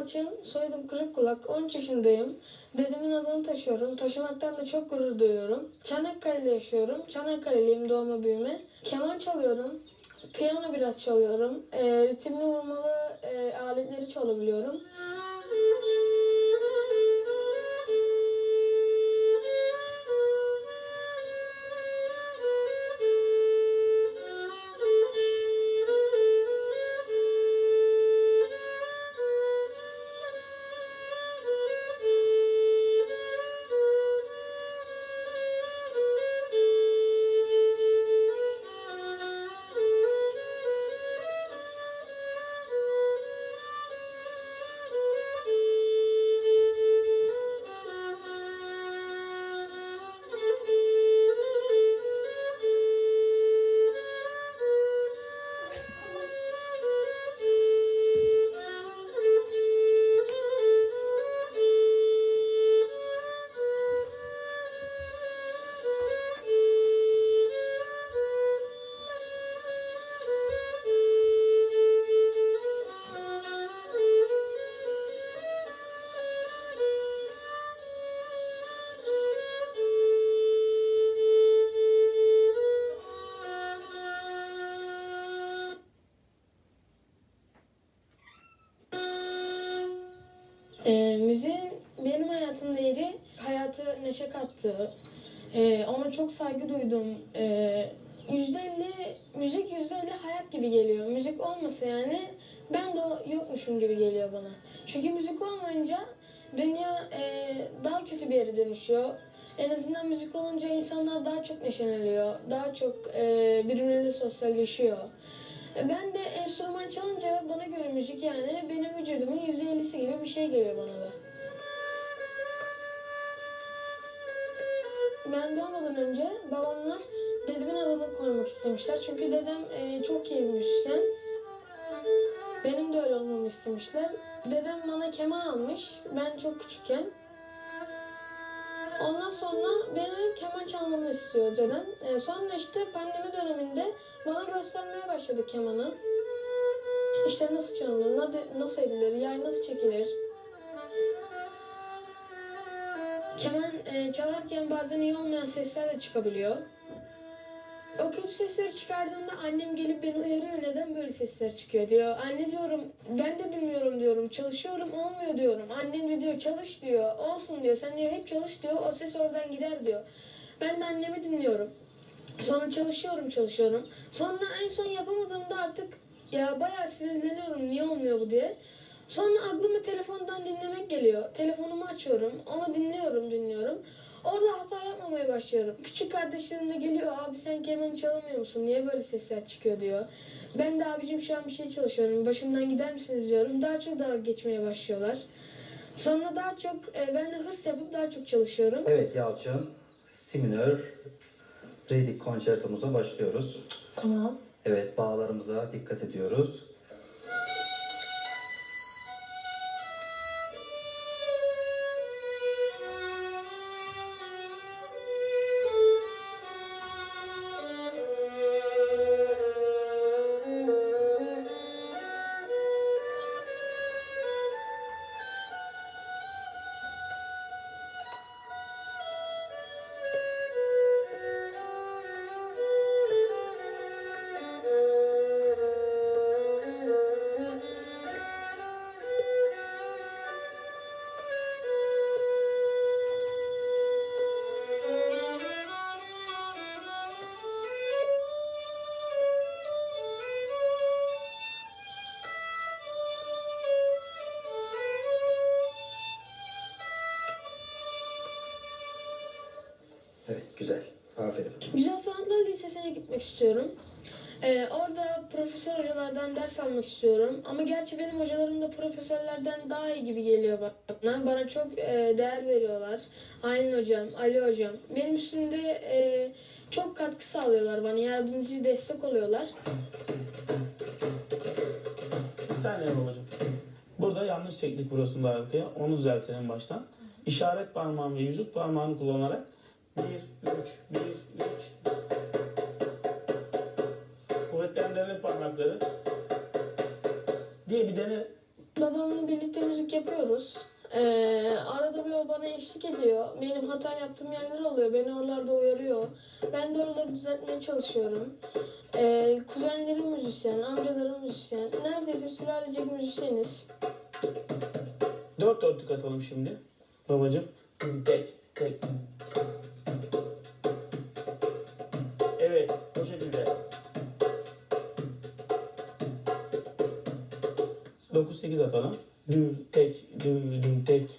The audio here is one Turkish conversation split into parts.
Yalçın, soyadım Kırıkkulak, 13 yaşındayım. Dedemin adını taşıyorum. Taşımaktan da çok gurur duyuyorum. Çanakkale'de yaşıyorum. Çanakkale'liyim doğma büyüme. Keman çalıyorum. Piyano biraz çalıyorum. E, ritimli vurmalı e, aletleri çalabiliyorum. Neşe kattığı, e, ona çok saygı duydum. E, yüzde elli, müzik yüzde elli hayat gibi geliyor. Müzik olmasa yani ben de yokmuşum gibi geliyor bana. Çünkü müzik olmayınca dünya e, daha kötü bir yere dönüşüyor. En azından müzik olunca insanlar daha çok neşeleniyor, daha çok e, birbirleriyle sosyalleşiyor. E, Ben de enstrüman çalınca bana göre müzik yani benim vücudumun yüzde ellisi gibi bir şey geliyor bana da. Ben doğmadan önce babamlar dedemin adını koymak istemişler. Çünkü dedem e, çok iyi müzisyen. Benim de öyle olmamı istemişler. Dedem bana keman almış. Ben çok küçükken. Ondan sonra beni keman çalmamı istiyor dedem. E, sonra işte pandemi döneminde bana göstermeye başladı kemanı. İşte nasıl çalınır, nasıl edilir, yay nasıl çekilir. E, çalarken bazen iyi olmayan sesler de çıkabiliyor. O kötü sesleri çıkardığımda annem gelip beni uyarıyor neden böyle sesler çıkıyor diyor. Anne diyorum ben de bilmiyorum diyorum çalışıyorum olmuyor diyorum. Annem de diyor çalış diyor olsun diyor sen diyor hep çalış diyor o ses oradan gider diyor. Ben de annemi dinliyorum. Sonra çalışıyorum çalışıyorum. Sonra en son yapamadığımda artık ya bayağı sinirleniyorum niye olmuyor bu diye. Sonra aklıma telefondan dinlemek geliyor. Telefonumu açıyorum. Onu dinliyorum. Başlıyorum. Küçük kardeşlerim de geliyor. Abi sen kemanı çalamıyor musun? Niye böyle sesler çıkıyor diyor. Ben de abicim şu an bir şey çalışıyorum. Başımdan gider misiniz diyorum. Daha çok dalga geçmeye başlıyorlar. Sonra daha çok e, ben de hırs yapıp daha çok çalışıyorum. Evet Yalçın, Si minör Redik konçertomuza başlıyoruz. Tamam. Evet bağlarımıza dikkat ediyoruz. Güzel. Aferin. Güzel Sanatlar Lisesi'ne gitmek istiyorum. Ee, orada profesör hocalardan ders almak istiyorum. Ama gerçi benim hocalarım da profesörlerden daha iyi gibi geliyor bana. Bana çok e, değer veriyorlar. Aylin hocam, Ali hocam. Benim üstümde e, çok katkı sağlıyorlar bana. Yardımcı, destek oluyorlar. Bir saniye babacığım. Burada yanlış teknik vuruyorsun da arkaya. Onu düzeltelim baştan. İşaret parmağın ve yüzük parmağını kullanarak 1, 3, 1, 3 Kuvvetlendirelim parmakları. Diye bir dene Babamla birlikte müzik yapıyoruz. Ee, arada bir o bana eşlik ediyor. Benim hata yaptığım yerler oluyor. Beni oralarda uyarıyor. Ben de oraları düzeltmeye çalışıyorum. Ee, kuzenlerim müzisyen, amcalarım müzisyen. Neredeyse sülalecek müzisyeniz. Dört dörtlük atalım şimdi. Babacım. Tek, tek. 8 atalım. Dü tek dü dü tek.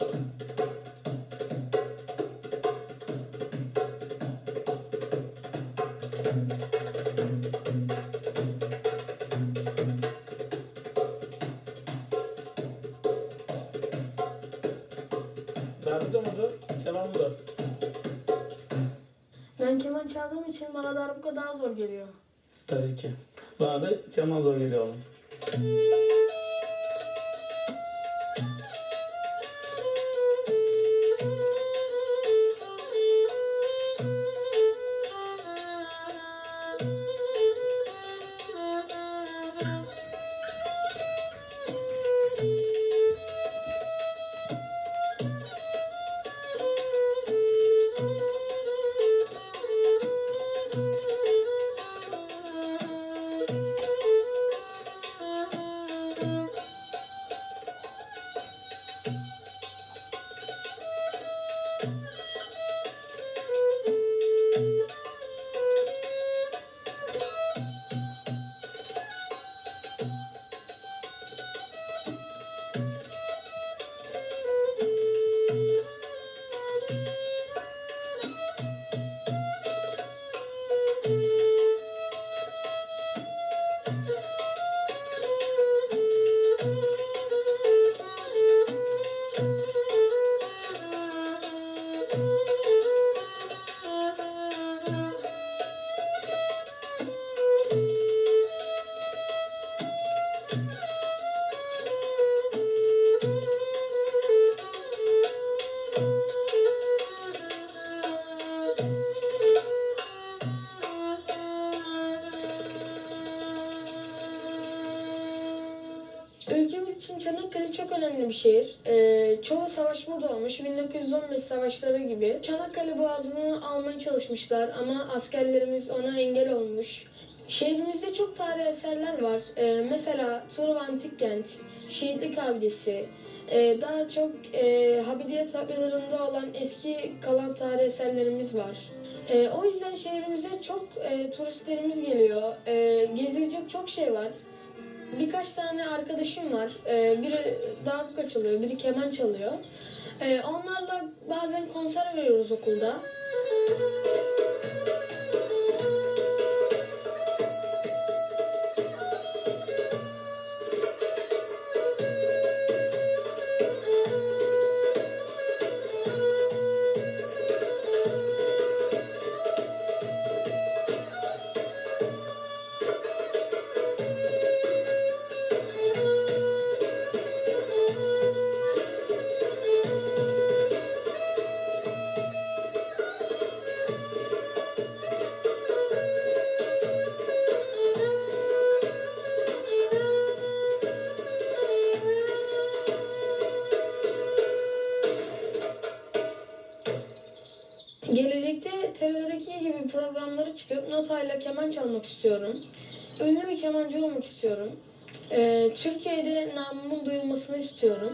Darbukamızı kemanı da. Ben keman çaldığım için bana darbuka daha zor geliyor. Tabii ki. Bana da keman zor geliyor. Oğlum. Ülkemiz için Çanakkale çok önemli bir şehir. Ee, çoğu savaş burada olmuş. 1915 savaşları gibi. Çanakkale Boğazı'nı almaya çalışmışlar ama askerlerimiz ona engel olmuş. Şehrimizde çok tarihi eserler var. Ee, mesela Truva Antik Kent, Şehitlik Abidesi, ee, daha çok e, Habidiyet tablolarında olan eski kalan tarihi eserlerimiz var. Ee, o yüzden şehrimize çok e, turistlerimiz geliyor. Ee, gezilecek çok şey var. Birkaç tane arkadaşım var. Ee, biri darbuka çalıyor, biri keman çalıyor. Ee, onlarla bazen konser veriyoruz okulda. Programlara çıkıp notayla keman çalmak istiyorum. Ünlü bir kemancı olmak istiyorum. Ee, Türkiye'de namımın duyulmasını istiyorum.